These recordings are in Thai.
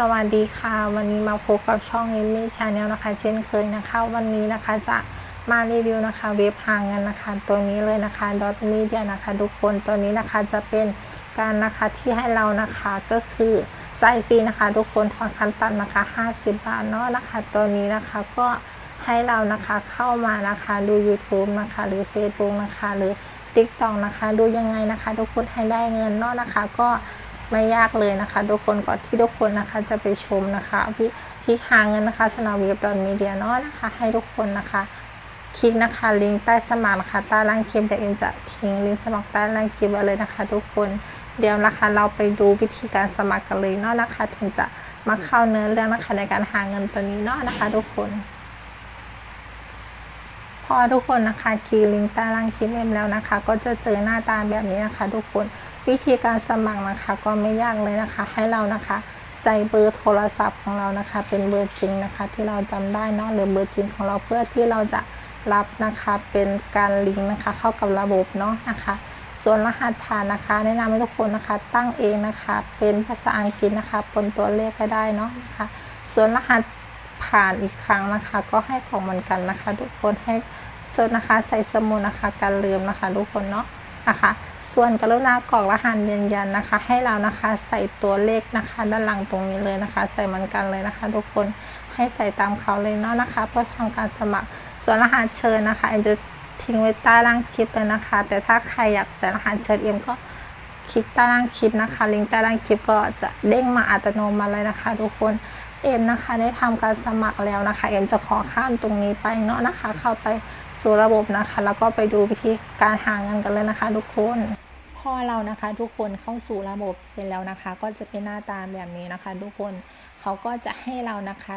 สวัสดีค่ะ วันนี้มาพบกับช่องเอมมี่ชาแนลนะคะ เช่นเคยนะคะ วันนี้นะคะจะมารีวิวนะคะ เว็บหาเงินนะคะ ตัวนี้เลยนะคะดอทมีเดียนะคะ ทุกคนตัวนี้นะคะจะเป็นการนะคะที่ให้เรานะคะก็คือใส่ฟรีนะคะ ทุกคนทอนคันตันนะคะ 50 บาทเนาะนะคะ ตัวนี้นะคะก็ให้เรานะคะเข้ามานะคะดู YouTube นะคะ หรือ Facebook นะคะ หรือ TikTok นะคะ ดูยังไงนะคะ ทุกคนให้ได้เงินเนาะนะคะ ก็ ไม่ยากเลยนะคะ ทุกคนก่อนที่ทุกคนนะคะจะไปชมนะคะวิธีหาเงินนะคะสำหรับเว็บดอนมีเดียเนาะนะคะ ให้ทุกคนนะคะคลิกนะคะลิงก์ใต้สมัครนะคะใต้ล่างคลิปเดี๋ยวเอ็นจะทิ้งลิงก์สมัครใต้ล่างคลิปไว้เลยนะคะ ทุกคนเดี๋ยวนะคะเราไปดูวิธีการสมัครกันเลยเนาะนะคะ ถึงจะมาเข้าเนื้อเรื่องนะคะในการหาเงินตัวนี้เนาะนะคะ ทุกคน พอทุกคนนะคะคลิกลิงก์ใต้ล่างคลิปเอ็มแล้วนะคะ ก็จะเจอหน้าตาแบบนี้นะคะ ทุกคนวิธีการสมัครนะคะก็ไม่ยากเลยนะคะ ให้เรานะคะใส่เบอร์โทรศัพท์ของเรานะคะ เป็นเบอร์จริงนะคะ ที่เราจำได้เนาะหรือเบอร์จริงของเราเพื่อที่เราจะรับนะคะเป็นการลิงก์นะคะ เข้ากับระบบเนาะนะคะ ส่วนรหัสผ่านนะคะ แนะนำให้ทุกคนนะคะ ตั้งเองนะคะ เป็นภาษาอังกฤษนะคะบนตัวเลขก็ได้เนาะนะคะ ส่วนรหัส ผ่านอีกครั้งนะคะ ก็ให้ของเหมือนกันนะคะ ทุกคนให้จดนะคะ ใส่สมุดนะคะการลืมนะคะ ทุกคนเนาะนะคะ ส่วนกรุณากรอกรหัสยืนยันนะคะ ให้เรานะคะใส่ตัวเลขนะคะ ด้านหลังตรงนี้เลยนะคะ ใส่เหมือนกันเลยนะคะ ทุกคนให้ใส่ตามเขาเลยเนาะนะคะ เพื่อทำการสมัครส่วนรหัสเชิญนะคะเอ็มจะทิ้งไว้ใต้ล่างคลิปเลยนะคะ แต่ถ้าใครอยากใส่รหัสเชิญเอ็มก็คลิกใต้ล่างคลิปนะคะ ลิงก์ใต้ล่างคลิปก็จะเด้งมาอัตโนมัติเลยนะคะ ทุกคน เอ็มนะคะ ได้ทำการสมัครแล้วนะคะ เอ็มจะขอข้ามตรงนี้ไปเนาะนะคะ เข้าไปสู่ระบบนะคะ แล้วก็ไปดูวิธีการหาเงินกันเลยนะคะ ทุกคนพอเรานะคะทุกคนเข้าสู่ระบบเสร็จแล้วนะคะ ก็จะเป็นหน้าตาแบบนี้นะคะ ทุกคนเขาก็จะให้เรานะคะ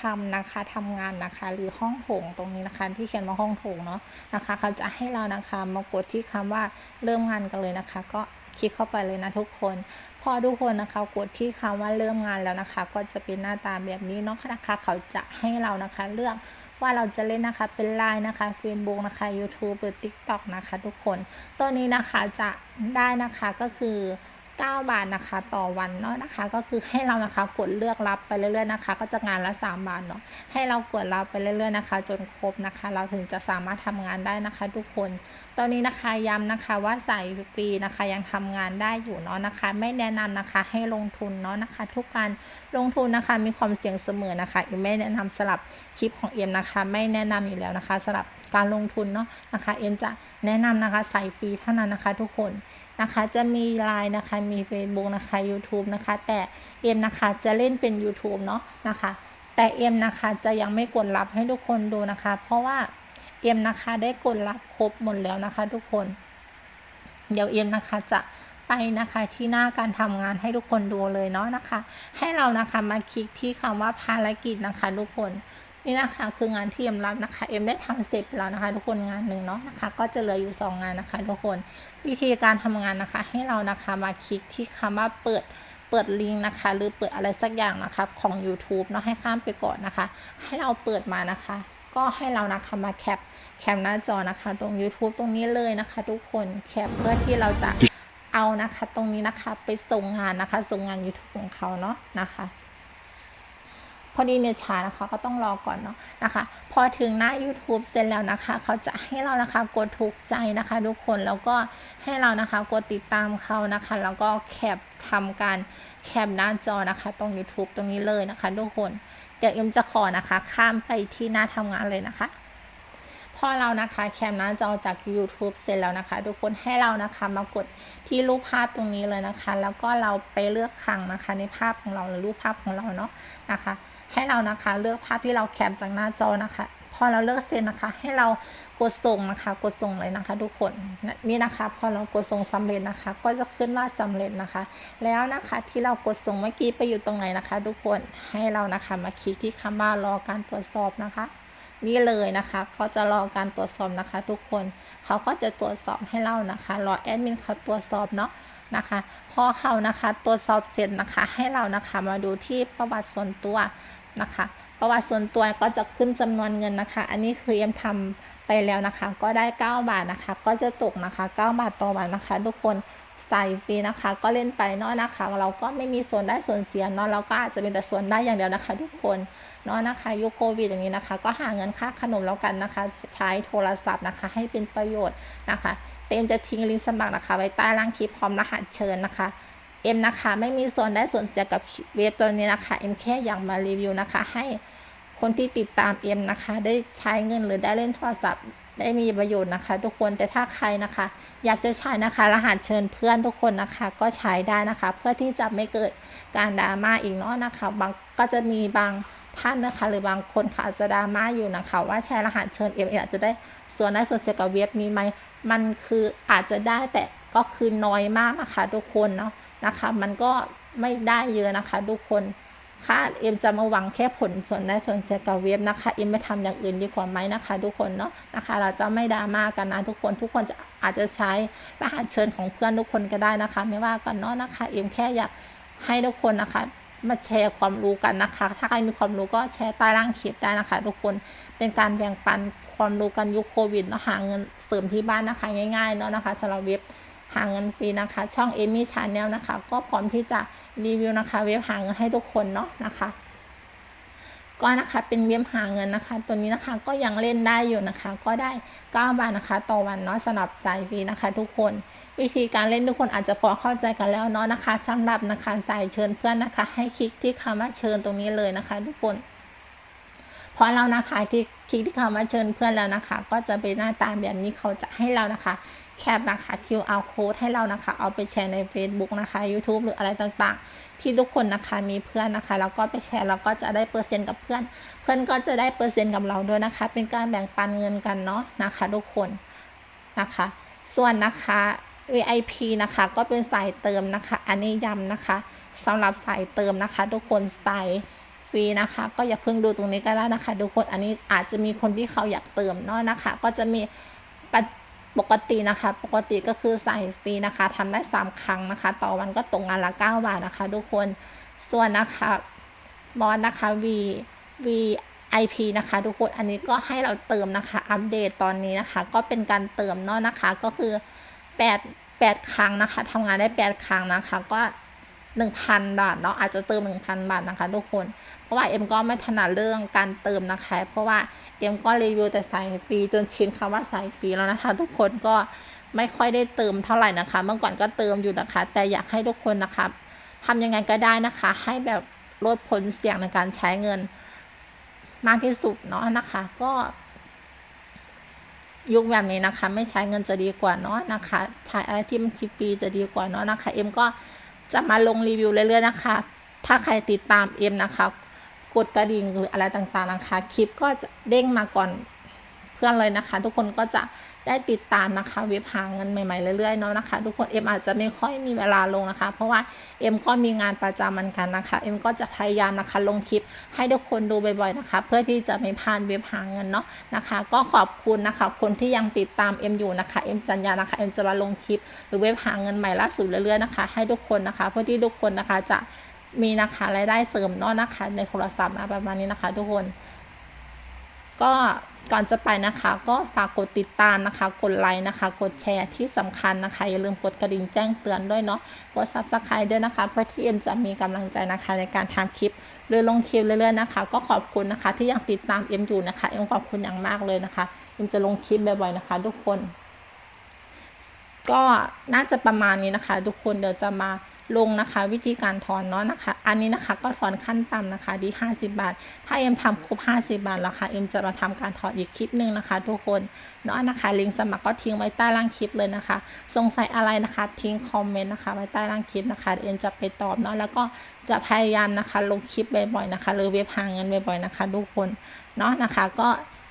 ทำนะคะทำงานนะคะ หรือห้องโถงตรงนี้นะคะ ที่เขียนว่าห้องโถงเนาะนะคะ เขาจะให้เรานะคะมากดที่คำว่าเริ่มงานกันเลยนะคะ ก็ คลิกเข้าไปเลยนะทุกคน พอทุกคนนะคะกดที่คำว่าเริ่มงานแล้วนะคะ ก็จะเป็นหน้าตาแบบนี้เนาะนะคะ เขาจะให้เรานะคะเลือกว่าเราจะเล่นนะคะเป็นไลน์นะคะ Facebook นะคะ YouTube หรือ TikTok นะคะ ทุกคน ตัวนี้นะคะจะได้นะคะก็คือ 9 บาทนะคะ ต่อวันเนาะนะคะ ก็คือให้เรานะคะกดเลือกรับไปเรื่อยๆนะคะ ก็จะงานละ 3 บาทเนาะให้เรากดรับไปเรื่อยๆนะคะ จนครบนะคะ เราถึงจะสามารถทำงานได้นะคะ ทุกคน ตอนนี้นะคะย้ำนะคะว่าใส่ฟรีนะคะยังทำงานได้อยู่เนาะนะคะ ไม่แนะนำนะคะให้ลงทุนเนาะนะคะ ทุกการลงทุนนะคะมีความเสี่ยงเสมอนะคะอ็มไม่แนะนำสลับคลิปของเอ็มนะคะ ไม่แนะนำอยู่แล้วนะคะสลับการลงทุนเนาะนะคะ เอ็มจะแนะนำนะคะใส่ฟรีเท่านั้นนะคะ ทุกคน นะคะ จะมีไลน์นะคะ มี Facebook นะคะ YouTube นะคะ แต่เอ็มนะคะจะเล่นเป็น YouTube เนาะนะคะ แต่เอ็มนะคะจะยังไม่กดรับให้ทุกคนดูนะคะ เพราะว่าเอ็มนะคะได้กดรับครบหมดแล้วนะคะ ทุกคน เดี๋ยวเอ็มนะคะจะไปนะคะที่หน้าการทำงานให้ทุกคนดูเลยเนาะนะคะ ให้เรานะคะมาคลิกที่คำว่าภารกิจนะคะ ทุกคน นี่นะคะคืองานที่เอ็มรับนะคะเอ็มได้ทำเสร็จแล้วนะคะ ทุกคนงานหนึ่งเนาะนะคะ ก็จะเหลืออยู่ 2 งานนะคะ ทุกคนวิธีการทำงานนะคะ ให้เรานะคะมาคลิกที่คำว่าเปิดเปิดลิงก์นะคะ หรือเปิดอะไรสักอย่างนะคะของ YouTube เนาะให้ข้ามไปก่อนนะคะ ให้เราเปิดมานะคะ ก็ให้เรานะคะมาแคปแคปหน้าจอนะคะ ตรง YouTube ตรงนี้เลยนะคะ ทุกคนแคปเพื่อที่เราจะเอานะคะ ตรงนี้นะคะไปส่งงานนะคะ ส่งงาน YouTube ของเขาเนาะนะคะ อดีเน็ตช้านะคะก็ต้องรอก่อนเนาะนะคะ พอถึงหน้า YouTube เสร็จแล้วนะคะ เขาจะให้เรานะคะกดถูกใจนะคะ ทุกคนแล้วก็ให้เรานะคะกดติดตามเขานะคะ แล้วก็แคปทำการแคปหน้าจอนะคะ ตรง YouTube ตรงนี้เลยนะคะ ทุกคนเดี๋ยวเอ็มจะขอนะคะ ข้ามไปที่หน้าทำงานเลยนะคะพอเรานะคะแคปหน้าจอจาก YouTube เสร็จแล้วนะคะ ทุกคนให้เรานะคะมากดที่รูปภาพตรงนี้เลยนะคะ แล้วก็เราไปเลือกครั้งนะคะในภาพของเราหรือรูปภาพของเราเนาะนะคะ ให้เรานะคะเลือกภาพที่เราแคปจากหน้าจอนะคะ พอเราเลือกเสร็จนะคะ ให้เรากดส่งนะคะ กดส่งเลยนะคะ ทุกคนนี่นะคะ พอเรากดส่งสำเร็จนะคะ ก็จะขึ้นว่าสำเร็จนะคะ แล้วนะคะที่เรากดส่งเมื่อกี้ไปอยู่ตรงไหนนะคะ ทุกคนให้เรานะคะมาคลิกที่คำว่ารอการตรวจสอบนะคะนี่เลยนะคะเขาจะรอการตรวจสอบนะคะ ทุกคนเขาก็จะตรวจสอบให้เรานะคะ รอแอดมินเขาตรวจสอบเนาะ นะคะพอเขานะคะตรวจสอบเสร็จนะคะให้เรานะคะมาดูที่ประวัติส่วนตัวนะคะ ประวัติส่วนตัวก็จะขึ้นจำนวนเงินนะคะ อันนี้คือเอ็มทำไปแล้วนะคะ ก็ได้ 9 บาทนะคะ ก็จะตกนะคะ 9 บาทต่อวันนะคะ ทุกคน ใส่ฟรีนะคะ ก็เล่นไปเนาะนะคะ เราก็ไม่มีส่วนได้ส่วนเสียเนาะเราก็อาจจะเป็นแต่ส่วนได้อย่างเดียวนะคะ ทุกคนเนาะนะคะยุคโควิดอย่างนี้นะคะ ก็หาเงินค่าขนมแล้วกันนะคะ ใช้โทรศัพท์นะคะ ให้เป็นประโยชน์นะคะ เต็มจะทิ้งลิงก์สมัครนะคะ ไว้ใต้ล่างคลิปพร้อมรหัสเชิญนะคะเอ็มนะคะไม่มีส่วนได้ส่วนเสียกับเว็บตัวนี้นะคะเอ็มแค่อยากมารีวิวนะคะ ให้คนที่ติดตามเอ็มนะคะ ได้ใช้เงินหรือได้เล่นโทรศัพท์ ได้มีประโยชน์นะคะ ทุกคนแต่ถ้าใครนะคะ อยากจะใช้นะคะ รหัสเชิญเพื่อนทุกคนนะคะ ก็ใช้ได้นะคะ เพื่อที่จะไม่เกิดการดราม่าอีกเนาะนะคะบางก็จะมีบางท่านนะคะ หรือบางคนค่ะอาจจะดราม่าอยู่นะคะ ว่าใช้รหัสเชิญเอ็มอาจจะได้ส่วนได้ส่วนเสียกับเว็บนี้ไหมมันคืออาจจะได้แต่ก็คือน้อยมากนะคะ ทุกคนเนาะนะคะ มันก็ไม่ได้เยอะนะคะ ทุกคน ค่าเอ็มจะมาหวังแค่ผลส่วนได้ส่วนเสียกับเว็บนะคะเอ็มไม่ทำอย่างอื่นดีกว่าไหมนะคะ ทุกคนเนาะนะคะ เราจะไม่ดราม่ากันนะทุกคนทุกคนจะอาจจะใช้รหัสเชิญของเพื่อนทุกคนก็ได้นะคะ ไม่ว่ากันเนาะนะคะเอ็มแค่อยากให้ทุกคนนะคะมาแชร์ความรู้กันนะคะ ถ้าใครมีความรู้ก็แชร์ใต้ล่างคลิปได้นะคะ ทุกคนเป็นการแบ่งปันความรู้กันยุคโควิดเนาะหาเงินเสริมที่บ้านนะคะง่ายๆเนาะนะคะสำหรับเว็บหาเงินฟรีนะคะ ช่องเอมี่ชาแนลนะคะ ก็พร้อมที่จะ รีวิวนะคะเว็บหาเงินให้ทุกคนเนาะนะคะก็นะคะเป็นเว็บหาเงินนะคะ ตัวนี้นะคะก็ยังเล่นได้อยู่นะคะ ก็ได้9บาทนะคะ ต่อวันเนาะสำหรับจ่ายฟรีนะคะ ทุกคนวิธีการเล่นทุกคนอาจจะพอเข้าใจกันแล้วเนาะนะคะสำหรับนะคะใส่เชิญเพื่อนนะคะ ให้คลิกที่คำว่าเชิญตรงนี้เลยนะคะ ทุกคนพอเรานะคะที่ คลิกที่คำว่าเชิญเพื่อนแล้วนะคะ ก็จะเป็นหน้าตาแบบนี้เขาจะให้เรานะคะ แคปนะคะ QR code ให้เรานะคะ เอาไปแชร์ใน Facebook นะคะ YouTube หรืออะไรต่างๆ ที่ทุกคนนะคะมีเพื่อนนะคะ แล้วก็ไปแชร์เราก็จะได้เปอร์เซ็นต์กับเพื่อน เพื่อนก็จะได้เปอร์เซ็นต์กับเราด้วยนะคะ เป็นการแบ่งปันเงินกันเนาะนะคะ ทุกคนนะคะ ส่วนนะคะ VIP นะคะก็เป็นสายเติมนะคะ อันนี้ย้ำนะคะสำหรับสายเติมนะคะ ทุกคนสาย ฟรีนะคะ ก็อย่าเพิ่งดูตรงนี้ก็ได้นะคะทุกคนอันนี้อาจจะมีคนที่เขาอยากเติมเนาะนะคะ ก็จะมีปกตินะคะ ปกติก็คือใส่ฟรีนะคะทำได้ 3 ครั้งนะคะ ต่อวันก็ตกงานละ 9 บาทนะคะ ทุกคนส่วนนะคะบอสนะคะ V V IP นะคะ ทุกคนอันนี้ก็ให้เราเติมนะคะ อัปเดตตอนนี้นะคะ ก็เป็นการเติมเนาะนะคะ ก็คือ 8 8 ครั้งนะคะทำงานได้ 8 ครั้งนะคะ ก็ 1,000 บาทเนาะอาจจะเติม 1,000 บาทนะคะทุกคน เพราะว่าเอ็มก็ไม่ถนัดเรื่องการเติมนะคะ เพราะว่าเอ็มก็รีวิวแต่สายฟรีจนชินคำว่าสายฟรีแล้วนะคะ ทุกคนก็ไม่ค่อยได้เติมเท่าไหร่นะคะ เมื่อก่อนก็เติมอยู่นะคะ แต่อยากให้ทุกคนนะคะทำยังไงก็ได้นะคะ ให้แบบลดผลเสี่ยงในการใช้เงินมากที่สุดเนาะนะคะ ก็ ยุคแบบนี้นะคะ ไม่ใช้เงินจะดีกว่าเนาะนะคะ ใช้อะไรที่มันฟรีจะดีกว่าเนาะนะคะ เอ็มก็ จะมาลงรีวิวเรื่อยๆนะคะ ถ้าใครติดตามเอ็มนะคะ กดกระดิ่งหรืออะไรต่างๆนะคะ คลิปก็จะเด้งมาก่อน เพื่อนเลยนะคะ ทุกคนก็จะได้ติดตามนะคะเว็บหาเงินใหม่ๆเรื่อยๆเนาะนะคะ ทุกคนเอ็มอาจจะไม่ค่อยมีเวลาลงนะคะ เพราะว่าเอ็มก็มีงานประจำมือนกันนะคะเอ็มก็จะพยายามนะคะลงคลิปให้ทุกคนดูบ่อยๆนะคะ เพื่อที่จะไม่พลาดเว็บหาเงินเนาะนะคะ ก็ขอบคุณนะคะ คนที่ยังติดตามเอ็มอยู่นะคะเอ็มสัญญานะคะเอ็มจะมาลงคลิป หรือเว็บหาเงินใหม่ล่าสุดเรื่อยๆนะคะ ให้ทุกคนนะคะ เพื่อที่ทุกคนนะคะจะมีนะคะรายได้เสริมเนาะนะคะ ในโทรศัพท์นะประมาณนี้นะคะ ทุกคน ก็ ก่อนจะไปนะคะก็ฝากกดติดตามนะคะ กดไลค์นะคะ กดแชร์ที่สำคัญนะคะ อย่าลืมกดกระดิ่งแจ้งเตือนด้วยเนาะกดซับสไครต์ด้วยนะคะ เพื่อที่เอ็มจะมีกำลังใจนะคะ ในการทำคลิปหรือลงคลิปเรื่อยๆนะคะ ก็ขอบคุณนะคะ ที่ยังติดตามเอ็มอยู่นะคะเอ็มขอบคุณอย่างมากเลยนะคะเอ็มจะลงคลิปบ่อยๆนะคะ ทุกคน ก็น่าจะประมาณนี้นะคะ ทุกคนเดี๋ยวจะมา ลงนะคะ วิธีการถอนเนาะนะคะ อันนี้นะคะก็ถอนขั้นต่ำนะคะดี50 บาท ถ้าเอ็มทำครบ50 บาทแล้วค่ะเอ็มจะมาทำการถอนอีกคลิปหนึ่งนะคะ ทุกคนเนาะนะคะ ลิงก์สมัครก็ทิ้งไว้ใต้ล่างคลิปเลยนะคะ สงสัยอะไรนะคะ ทิ้งคอมเมนต์นะคะไว้ใต้ล่างคลิปนะคะเอ็มจะไปตอบเนาะแล้วก็จะพยายามนะคะลงคลิปบ่อยๆนะคะ หรือเว็บหาเงินบ่อยๆนะคะ ทุกคนเนาะนะคะก็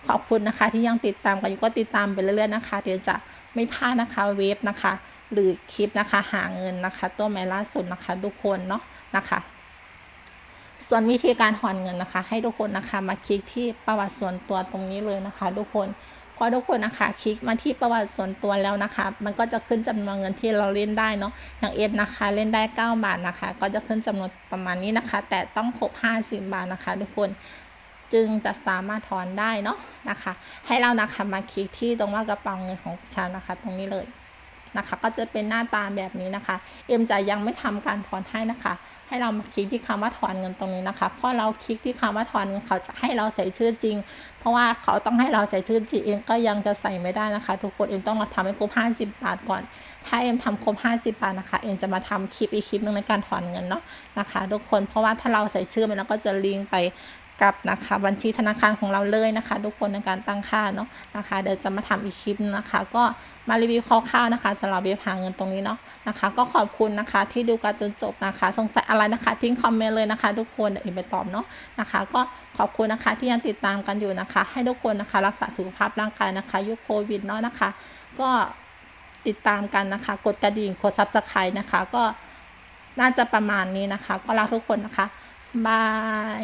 ขอบคุณนะคะที่ยังติดตามกันอยู่ก็ติดตามไปเรื่อยๆนะคะ เดี๋ยวจะไม่พลาดนะคะเว็บนะคะ หรือคลิปนะคะหาเงินนะคะ ตัวใหม่ล่าสุดนะคะ ทุกคนเนาะนะคะส่วนวิธีการถอนเงินนะคะ ให้ทุกคนนะคะมาคลิกที่ประวัติส่วนตัวตรงนี้เลยนะคะ ทุกคนพอทุกคนนะคะคลิกมาที่ประวัติส่วนตัวแล้วนะคะ มันก็จะขึ้นจำนวนเงินที่เราเล่นได้เนาะอย่างเอฟนะคะเล่นได้ 9 บาทนะคะ ก็จะขึ้นจำนวนประมาณนี้นะคะ แต่ต้องครบ50 บาทนะคะ ทุกคนจึงจะสามารถถอนได้เนาะนะคะ ให้เรานะคะมาคลิกที่ตรงว่ากระเป๋าเงินของฉันนะคะ ตรงนี้เลย นะคะ ก็จะเป็นหน้าตาแบบนี้นะคะ เอ็มจะยังไม่ทำการถอนให้นะคะ ให้เรามาคลิกที่คำว่าถอนเงินตรงนี้นะคะเพราะเราคลิกที่คำว่าถอนเงินเขาจะให้เราใส่ชื่อจริง เพราะว่าเขาต้องให้เราใส่ชื่อจริงเองก็ยังจะใส่ไม่ได้นะคะ ทุกคนเอ็มต้องมาทำให้ครบ50 บาทก่อน ถ้าเอ็มทำครบ50 บาทนะคะ เอ็มจะมาทำคลิปอีกคลิปหนึ่งในการถอนเงินเนาะนะคะ ทุกคนเพราะว่าถ้าเราใส่ชื่อมันก็จะลิงก์ไป กับนะคะบัญชีธนาคารของเราเลยนะคะ ทุกคนในการตั้งค่าเนาะนะคะ เดี๋ยวจะมาทำอีกคลิปนะคะ ก็มารีวิวคร่าวๆนะคะสำหรับเว็บหาเงินตรงนี้เนาะนะคะ ก็ขอบคุณนะคะที่ดูการจนจบนะคะ สงสัยอะไรนะคะทิ้งคอมเมนต์เลยนะคะ ทุกคนเดี๋ยวอ็มไปตอบเนาะนะคะ ก็ขอบคุณนะคะที่ยังติดตามกันอยู่นะคะ ให้ทุกคนนะคะ รักษาสุขภาพร่างกายนะคะยุคโควิดเนาะนะคะ ก็ติดตามกันนะคะ กดกระดิ่งกดซับสไครต์นะคะ ก็น่าจะประมาณนี้นะคะ ก็รักทุกคนนะคะบาย